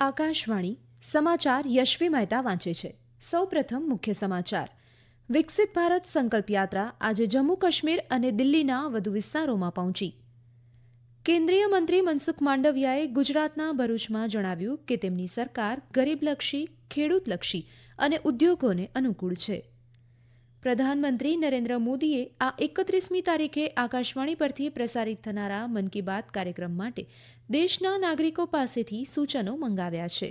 આકાશવાણી સમાચાર યશવી મહેતા વાંચે છે. સૌપ્રથમ મુખ્ય સમાચાર. વિકસિત ભારત સંકલ્પ યાત્રા આજે જમ્મુ કાશ્મીર અને દિલ્હીના વધુ વિસ્તારોમાં પહોંચી. કેન્દ્રીય મંત્રી મનસુખ માંડવિયાએ ગુજરાતના ભરૂચમાં જણાવ્યું કે તેમની સરકાર ગરીબલક્ષી, ખેડૂતલક્ષી અને ઉદ્યોગોને અનુકૂળ છે. પ્રધાનમંત્રી નરેન્દ્ર મોદીએ આ એકત્રીસમી તારીખે આકાશવાણી પરથી પ્રસારિત થનારા મન કી બાત કાર્યક્રમ માટે દેશના નાગરિકો પાસેથી સૂચનો મંગાવ્યા છે.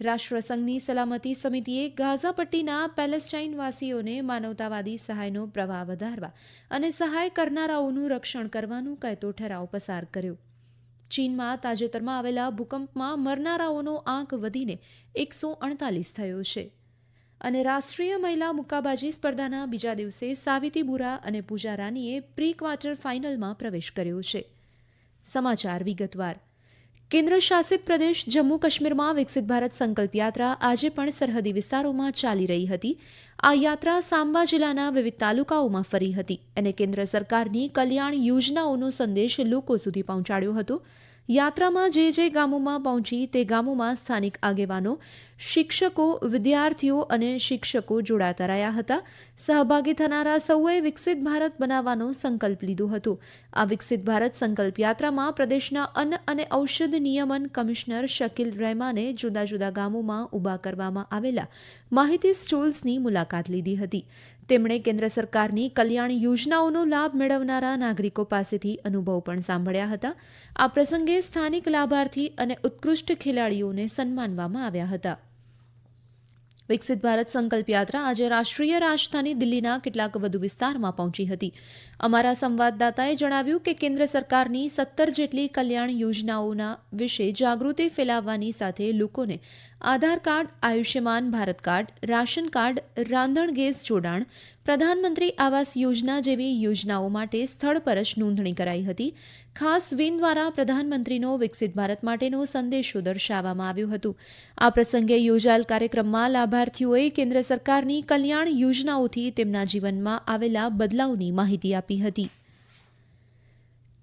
રાષ્ટ્રસંઘની સલામતી સમિતિએ ગાઝા પટ્ટીના પેલેસ્ટાઇનવાસીઓને માનવતાવાદી સહાયનો પ્રવાહ વધારવા અને સહાય કરનારાઓનું રક્ષણ કરવાનું કહેતો ઠરાવ પસાર કર્યો. ચીનમાં તાજેતરમાં આવેલા ભૂકંપમાં મરનારાઓનો આંક વધીને એકસો અડતાલીસ થયો છે. અને રાષ્ટ્રીય મહિલા મુક્કાબાજી સ્પર્ધાના બીજા દિવસે સાવિતી બુરા અને પૂજા રાનીએ પ્રી ક્વાર્ટર ફાઇનલમાં પ્રવેશ કર્યો છે. સમાચાર વિગતવાર. કેન્દ્ર શાસિત પ્રદેશ જમ્મુ કાશ્મીરમાં વિકસિત ભારત સંકલ્પ યાત્રા આજે પણ સરહદી વિસ્તારોમાં ચાલી રહી હતી. આ યાત્રા સાંબા જિલ્લાના વિવિધ તાલુકાઓમાં ફરી હતી અને કેન્દ્ર સરકારની કલ્યાણ યોજનાઓનો સંદેશ લોકો સુધી પહોંચાડ્યો હતો. યાત્રામાં જે જે ગામોમાં પહોંચી તે ગામોમાં સ્થાનિક આગેવાનો, શિક્ષકો, વિદ્યાર્થીઓ અને શિક્ષકો જોડાતા રહ્યા હતા. સહભાગી થનારા સૌએ વિકસિત ભારત બનાવવાનો સંકલ્પ લીધો હતો. આ વિકસિત ભારત સંકલ્પ યાત્રામાં પ્રદેશના અન્ન અને ઔષધ નિયમન કમિશનર શકીલ રહેમાને જુદા જુદા ગામોમાં ઊભા કરવામાં આવેલા માહિતી સ્ટોલ્સની મુલાકાત લીધી હતી. તેમણે કેન્દ્ર સરકારની કલ્યાણ યોજનાઓનો લાભ મેળવનારા નાગરિકો પાસેથી અનુભવ પણ સાંભળ્યા હતા. આ પ્રસંગે સ્થાનિક લાભાર્થી અને ઉત્કૃષ્ટ ખેલાડીઓને સન્માનવામાં આવ્યા હતા. વિકસિત ભારત સંકલ્પ યાત્રા આજે રાષ્ટ્રીય રાજધાની દિલ્હીના કેટલાક વધુ વિસ્તારમાં પહોંચી હતી. અમારા સંવાદદાતાએ જણાવ્યું કે કેન્દ્ર સરકારની સત્તર જેટલી કલ્યાણ યોજનાઓના વિશે જાગૃતિ ફેલાવવાની સાથે લોકોને Aadhaar card, Ayushman Bharat card, ration card, રાંધણ ગેસ જોડાણ, પ્રધાનમંત્રી આવાસ યોજના જેવી યોજનાઓ માટે સ્થળ પર જ નોંધણી કરાઈ હતી. ખાસ વિન દ્વારા પ્રધાનમંત્રીનો વિકસિત ભારત માટેનો સંદેશો દર્શાવવામાં આવ્યો હતો. આ પ્રસંગે યોજાયેલ કાર્યક્રમમાં લાભાર્થીઓએ કેન્દ્ર સરકારની કલ્યાણ યોજનાઓથી તેમના જીવનમાં આવેલા બદલાવની માહિતી આપી હતી.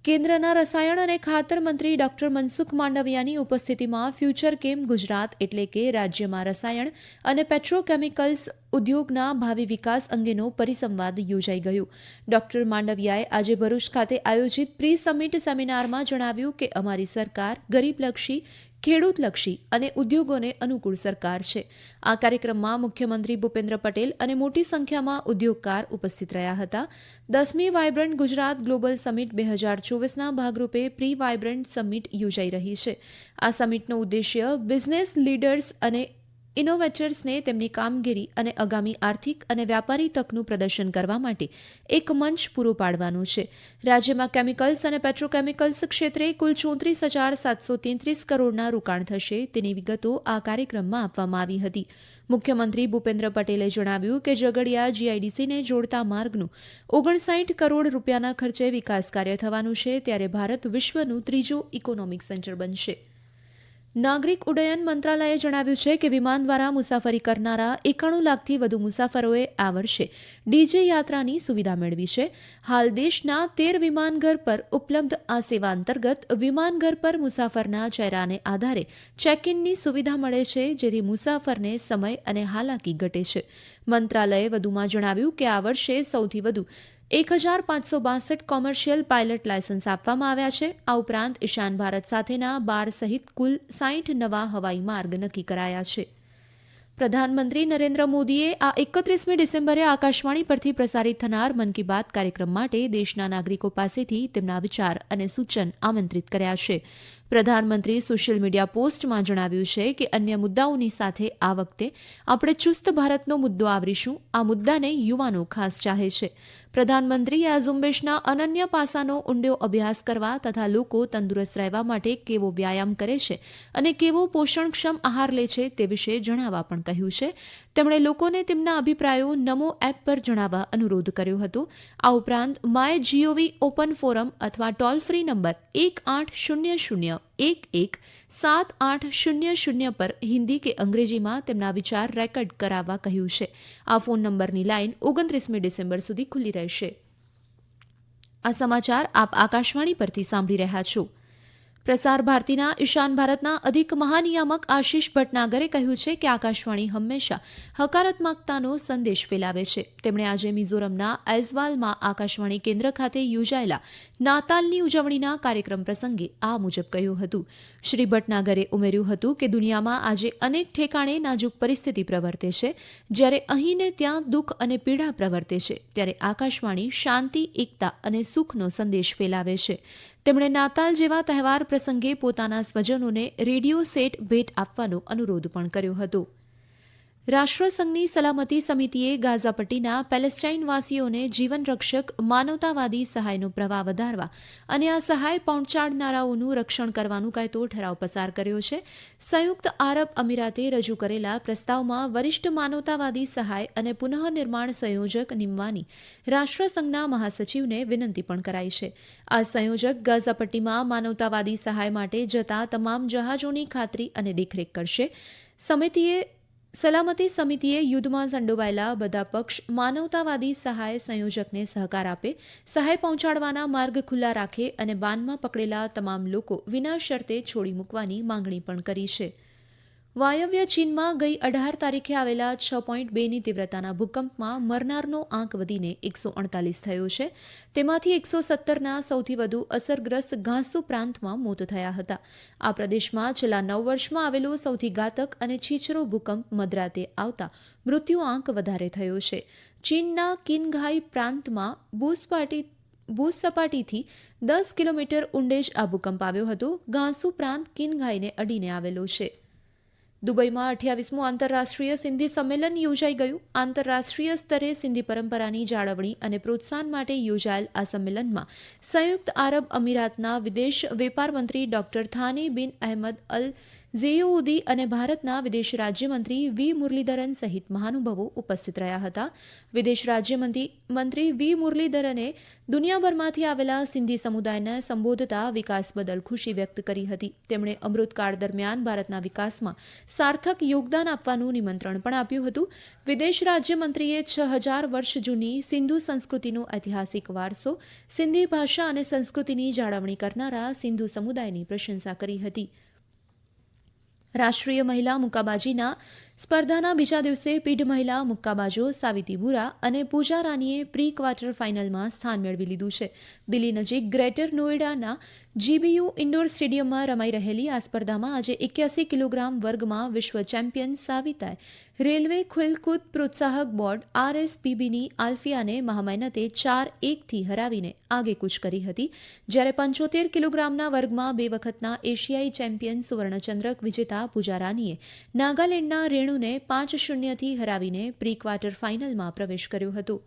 કેન્દ્રના રસાયણ અને ખાતર મંત્રી ડોક્ટર મનસુખ માંડવિયાની ઉપસ્થિતિમાં ફ્યુચર કેમ ગુજરાત એટલે કે રાજ્યમાં રસાયણ અને પેટ્રોકેમિકલ્સ ઉદ્યોગના ભાવિ વિકાસ અંગેનો પરિસંવાદ યોજાઈ ગયો. ડોક્ટર માંડવિયાએ આજે ભરૂચ ખાતે આયોજિત પ્રી સમિટ સેમિનારમાં જણાવ્યું કે અમારી સરકાર ગરીબલક્ષી ખેડૂતલક્ષી અને ઉદ્યોગોને અનુકૂળ સરકાર છે. આ કાર્યક્રમમાં મુખ્યમંત્રી ભૂપેન્દ્ર પટેલ અને મોટી સંખ્યામાં ઉદ્યોગકાર ઉપસ્થિત રહ્યા હતા. દસમી વાયબ્રન્ટ ગુજરાત ગ્લોબલ સમિટ બે હજાર ચોવીસના ભાગરૂપે પ્રી વાયબ્રન્ટ સમિટ યોજાઈ રહી છે. આ સમિટનો ઉદ્દેશ્ય બિઝનેસ લીડર્સ અને ઇનોવેટર્સને તેમની કામગીરી અને આગામી આર્થિક અને વ્યાપારી તકનું પ્રદર્શન કરવા માટે એક મંચ પૂરો પાડવાનું છે. રાજ્યમાં કેમિકલ્સ અને પેટ્રોકેમિકલ્સ ક્ષેત્રે કુલ ચોત્રીસ હજાર સાતસો તેત્રીસ કરોડના રોકાણ થશે તેની વિગતો આ કાર્યક્રમમાં આપવામાં આવી હતી. મુખ્યમંત્રી ભૂપેન્દ્ર પટેલે જણાવ્યું કે ઝઘડિયા જીઆઈડીસીને જોડતા માર્ગનું ઓગણસાઠ કરોડ રૂપિયાના ખર્ચે વિકાસ કાર્ય થવાનું છે, ત્યારે ભારત વિશ્વનું ત્રીજો ઇકોનોમિક સેન્ટર બનશે. નાગરિક ઉડ્ડયન મંત્રાલયે જણાવ્યું છે કે વિમાન દ્વારા મુસાફરી કરનારા એકાણું લાખથી વધુ મુસાફરોએ આ વર્ષે ડીજે યાત્રાની સુવિધા મેળવી છે. હાલ દેશના તેર વિમાનઘર પર ઉપલબ્ધ આ સેવા અંતર્ગત વિમાનઘર પર મુસાફરના ચહેરાને આધારે ચેક ઇનની સુવિધા મળે છે, જેથી મુસાફરને સમય અને હાલાકી ઘટે છે. મંત્રાલયે વધુમાં જણાવ્યું કે આ વર્ષે સૌથી વધુ એક હજાર પાંચસો બાસઠ કોમર્શિયલ પાયલટ લાયસન્સ આપવામાં આવ્યા છે. આ ઉપરાંત ઈશાન ભારત સાથેના બાર સહિત કુલ સાહીઠ નવા હવાઈ માર્ગ નક્કી કરાયા છે. પ્રધાનમંત્રી નરેન્દ્ર મોદીએ આ એકત્રીસમી ડિસેમ્બરે આકાશવાણી પરથી પ્રસારિત થનાર મન કી બાત કાર્યક્રમ માટે દેશના નાગરિકો પાસેથી તેમના વિચાર અને સૂચન આમંત્રિત કર્યા છે. પ્રધાનમંત્રી સોશિયલ મીડિયા પોસ્ટમાં જણાવ્યું છે કે અન્ય મુદ્દાઓની સાથે આ વખતે આપણે ચુસ્ત ભારતનો મુદ્દો આવરીશું. આ મુદ્દાને યુવાનો ખાસ ચાહે છે. પ્રધાનમંત્રીએ આ ઝુંબેશના અનન્ય પાસાનો ઊંડો અભ્યાસ કરવા તથા લોકો તંદુરસ્ત રહેવા માટે કેવો વ્યાયામ કરે છે અને કેવો પોષણક્ષમ આહાર લે છે તે વિશે જણાવવા પણ કહ્યું છે. તેમણે લોકોને તેમના અભિપ્રાયો નમો એપ પર જણાવવા અનુરોધ કર્યો હતો. આ ઉપરાંત માય જીઓવી ઓપન ફોરમ અથવા ટોલ ફ્રી નંબર એક આઠ શૂન્ય શૂન્ય એક એક સાત આઠ શૂન્ય શૂન્ય પર હિન્દી કે અંગ્રેજીમાં તેમના વિચાર રેકોર્ડ કરાવવા કહ્યું છે. આ ફોન નંબરની લાઇન ઓગણત્રીસમી ડિસેમ્બર સુધી ખુલ્લી રહેશે. આ સમાચાર આપ આકાશવાણી પરથી સાંભળી રહ્યા છો. પ્રસાર ભારતીના ઈશાન ભારતના અધિક મહાનિયામક આશીષ ભટનાગરે કહ્યું છે કે આકાશવાણી હંમેશા હકારાત્મકતાનો સંદેશ ફેલાવે છે. તેમણે આજે મિઝોરમના ઐઝવાલમાં આકાશવાણી કેન્દ્ર ખાતે યોજાયેલા નાતાલની ઉજવણીના કાર્યક્રમ પ્રસંગે આ મુજબ કહ્યું હતું. શ્રી ભટનાગરે ઉમેર્યું હતું કે દુનિયામાં આજે અનેક ઠેકાણે નાજુક પરિસ્થિતિ પ્રવર્તે છે. જ્યારે અહીં ને ત્યાં દુઃખ અને પીડા પ્રવર્તે છે, ત્યારે આકાશવાણી શાંતિ, એકતા અને સુખનો સંદેશ ફેલાવે છે. તેમણે નાતાલ જેવા તહેવાર પ્રસંગે પોતાના સ્વજનોને રેડિયો સેટ ભેટ આપવાનો અનુરોધ પણ કર્યો હતો. રાષ્ટ્રસંઘની સલામતી સમિતિએ ગાઝા પટ્ટીના પેલેસ્ટાઇનવાસીઓને જીવનરક્ષક માનવતાવાદી સહાયનો પ્રવાહ વધારવા અને આ સહાય પહોંચાડનારાઓનું રક્ષણ કરવાનું કાયદો ઠરાવ પસાર કર્યો છે. સંયુક્ત આરબ અમીરાતે રજૂ કરેલા પ્રસ્તાવમાં વરિષ્ઠ માનવતાવાદી સહાય અને પુનઃનિર્માણ સંયોજક નિમવાની રાષ્ટ્રસંઘના મહાસચિવને વિનંતી પણ કરાઈ છે. આ સંયોજક ગાઝા પટ્ટીમાં માનવતાવાદી સહાય માટે જતા તમામ જહાજોની ખાતરી અને દેખરેખ કરશે. સમિતિએ સલામતી સમિતિએ યુદ્ધમાં સંડોવાયેલા બધા પક્ષ માનવતાવાદી સહાય સંયોજકને સહકાર આપે, સહાય પહોંચાડવાના માર્ગ ખુલ્લા રાખે અને બાનમાં પકડેલા તમામ લોકો વિના શરતે છોડી મૂકવાની માંગણી પણ કરી છે. વાયવ્ય ચીનમાં ગઈ અઢાર તારીખે આવેલા છ પોઈન્ટ બેની તીવ્રતાના ભૂકંપમાં મરનારનો આંક વધીને એકસો અડતાલીસ થયો છે. તેમાંથી એકસો સત્તરના સૌથી વધુ અસરગ્રસ્ત ઘાસુ પ્રાંતમાં મોત થયા હતા. આ પ્રદેશમાં છેલ્લા નવ વર્ષમાં આવેલો સૌથી ઘાતક અને છીછરો ભૂકંપ મધરાતે આવતા મૃત્યુ આંક વધારે થયો છે. ચીનના કિનઘાઈ પ્રાંતમાં બુસપાટી ભૂજ સપાટીથી દસ કિલોમીટર ઊંડે જ આ ભૂકંપ આવ્યો હતો. ઘાસુ પ્રાંત કિનઘાઈને અડીને આવેલો છે. દુબઈમાં અઠ્યાવીસમું આંતરરાષ્ટ્રીય સિંધી સંમેલન યોજાઈ ગયું. આંતરરાષ્ટ્રીય સ્તરે સિંધી પરંપરાની જાળવણી અને પ્રોત્સાહન માટે યોજાયેલ આ સંમેલનમાં સંયુક્ત આરબ અમીરાતના વિદેશ વેપાર મંત્રી ડોક્ટર થાની બિન અહેમદ અલ ઝેયુદી અને ભારતના વિદેશ રાજ્યમંત્રી વી. મુરલીધરન સહિત મહાનુભાવો ઉપસ્થિત રહ્યા હતા. વિદેશ રાજ્યમંત્રી મંત્રી વી. મુરલીધરને દુનિયાભરમાંથી આવેલા સિંધી સમુદાયને સંબોધતા વિકાસ બદલ ખુશી વ્યક્ત કરી હતી. તેમણે અમૃતકાળ દરમિયાન ભારતના વિકાસમાં સાર્થક યોગદાન આપવાનું નિમંત્રણ પણ આપ્યું હતું. વિદેશ રાજ્યમંત્રીએ છ હજાર વર્ષ જૂની સિંધુ સંસ્કૃતિનો ઐતિહાસિક વારસો, સિંધી ભાષા અને સંસ્કૃતિની જાળવણી કરનારા સિંધુ સમુદાયની પ્રશંસા કરી હતી. રાષ્ટ્રીય મહિલા મુક્કાબાજીના સ્પર્ધાના બીજા દિવસે પીઢ મહિલા મુક્કાબાજો સાવિતી બુરા અને પૂજા રાનીએ પ્રી ક્વાર્ટર ફાઇનલમાં સ્થાન મેળવી લીધું છે. દિલ્હી નજીક ગ્રેટર નોઈડાના જીબીયુ ઇન્ડોર સ્ટેડિયમમાં રમાઈ રહેલી આ સ્પર્ધામાં આજે એક્યાસી કિલોગ્રામ વર્ગમાં વિશ્વ ચેમ્પિયન સાવિતાએ રેલવે ખેલકૂદ પ્રોત્સાહક બોર્ડ આરએસપીબીની આલ્ફિયાને મહામહેનતે ચાર એકથી હરાવીને આગેકૂચ કરી હતી. જ્યારે પંચોતેર કિલોગ્રામના વર્ગમાં બે વખતના એશિયાઈ ચેમ્પિયન સુવર્ણચંદ્રક વિજેતા પૂજા રાનીએ નાગાલેન્ડના રેણુને પાંચ શૂન્યથી હરાવીને પ્રી ક્વાર્ટર ફાઇનલમાં પ્રવેશ કર્યો હતો.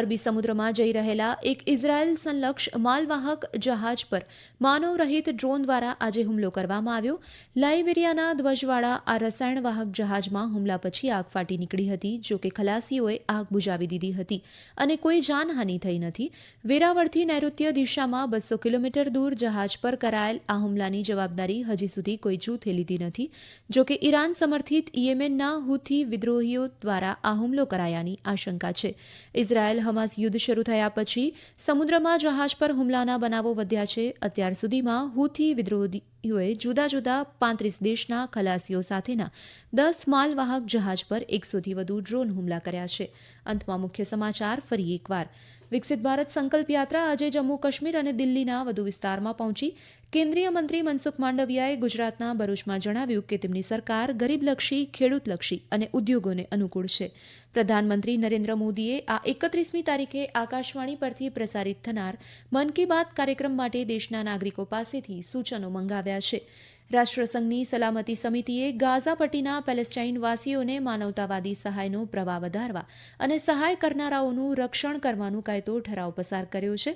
અરબી સમુદ્રમાં જઈ રહેલા એક ઇઝરાયેલ સંલક્ષ માલવાહક જહાજ પર માનવરહિત ડ્રોન દ્વારા આજે હુમલો કરવામાં આવ્યો. લાઇબેરિયાના ધ્વજવાળા આ રસાયણવાહક જહાજમાં હુમલા પછી આગ ફાટી નીકળી હતી, જો કે ખલાસીઓએ આગ બુઝાવી દીધી હતી અને કોઈ જાનહાનિ થઈ નથી. વેરાવળથી નૈઋત્ય દિશામાં બસો કિલોમીટર દૂર જહાજ પર કરાયેલ આ હુમલાની જવાબદારી હજી સુધી કોઈ જૂથે લીધી નથી. જોકે ઈરાન સમર્થિત યેમેનના હુથી વિદ્રોહીઓ દ્વારા આ હુમલો કરાયાની આશંકા છે. ઇઝરાયેલ હમાસ યુદ્ધ શરૂ થયા પછી સમુદ્રમાં જહાજ પર હુમલાના બનાવો વધ્યા છે. અત્યાર સુધીમાં હુથી વિદ્રોહીઓએ જુદા જુદા પાંત્રીસ દેશના ખલાસીઓ સાથેના દસ માલવાહક જહાજ પર એકસોથી વધુ ડ્રોન હુમલા કર્યા છે. અંતમાં મુખ્ય સમાચાર ફરી એકવાર. વિકસિત ભારત સંકલ્પ યાત્રા આજે જમ્મુ કાશ્મીર અને દિલ્હીના વધુ વિસ્તારમાં પહોંચી. કેન્દ્રીય મંત્રી મનસુખ માંડવિયાએ ગુજરાતના ભરૂચમાં જણાવ્યું કે તેમની સરકાર ગરીબલક્ષી, ખેડૂતલક્ષી અને ઉદ્યોગોને અનુકૂળ છે. પ્રધાનમંત્રી નરેન્દ્ર મોદીએ આ એકત્રીસમી તારીખે આકાશવાણી પરથી પ્રસારિત થનાર મન કી બાત કાર્યક્રમ માટે દેશના નાગરિકો પાસેથી સૂચનો મંગાવ્યા છે. રાષ્ટ્રસંઘની સલામતી સમિતિએ ગાઝા પટ્ટીના પેલેસ્ટાઇનવાસીઓને માનવતાવાદી સહાયનો પ્રવાહ વધારવા અને સહાય કરનારાઓનું રક્ષણ કરવાનું કાયદો ઠરાવ પસાર કર્યો છે.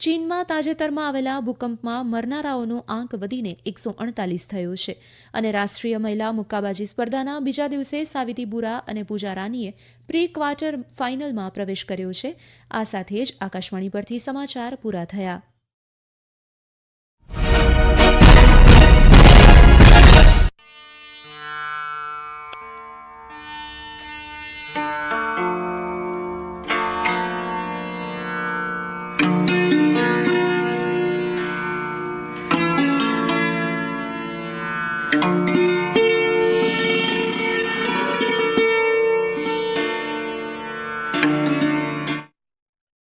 ચીનમાં તાજેતરમાં આવેલા ભૂકંપમાં મરનારાઓનો આંક વધીને એકસો અડતાલીસ થયો છે અને રાષ્ટ્રીય મહિલા મુક્કાબાજી સ્પર્ધાના બીજા દિવસે સાવિતી બુરા અને પૂજા રાનીએ પ્રી ક્વાર્ટર ફાઇનલમાં પ્રવેશ કર્યો છે. આ સાથે જ આકાશવાણી પરથી સમાચાર પૂરા થયા.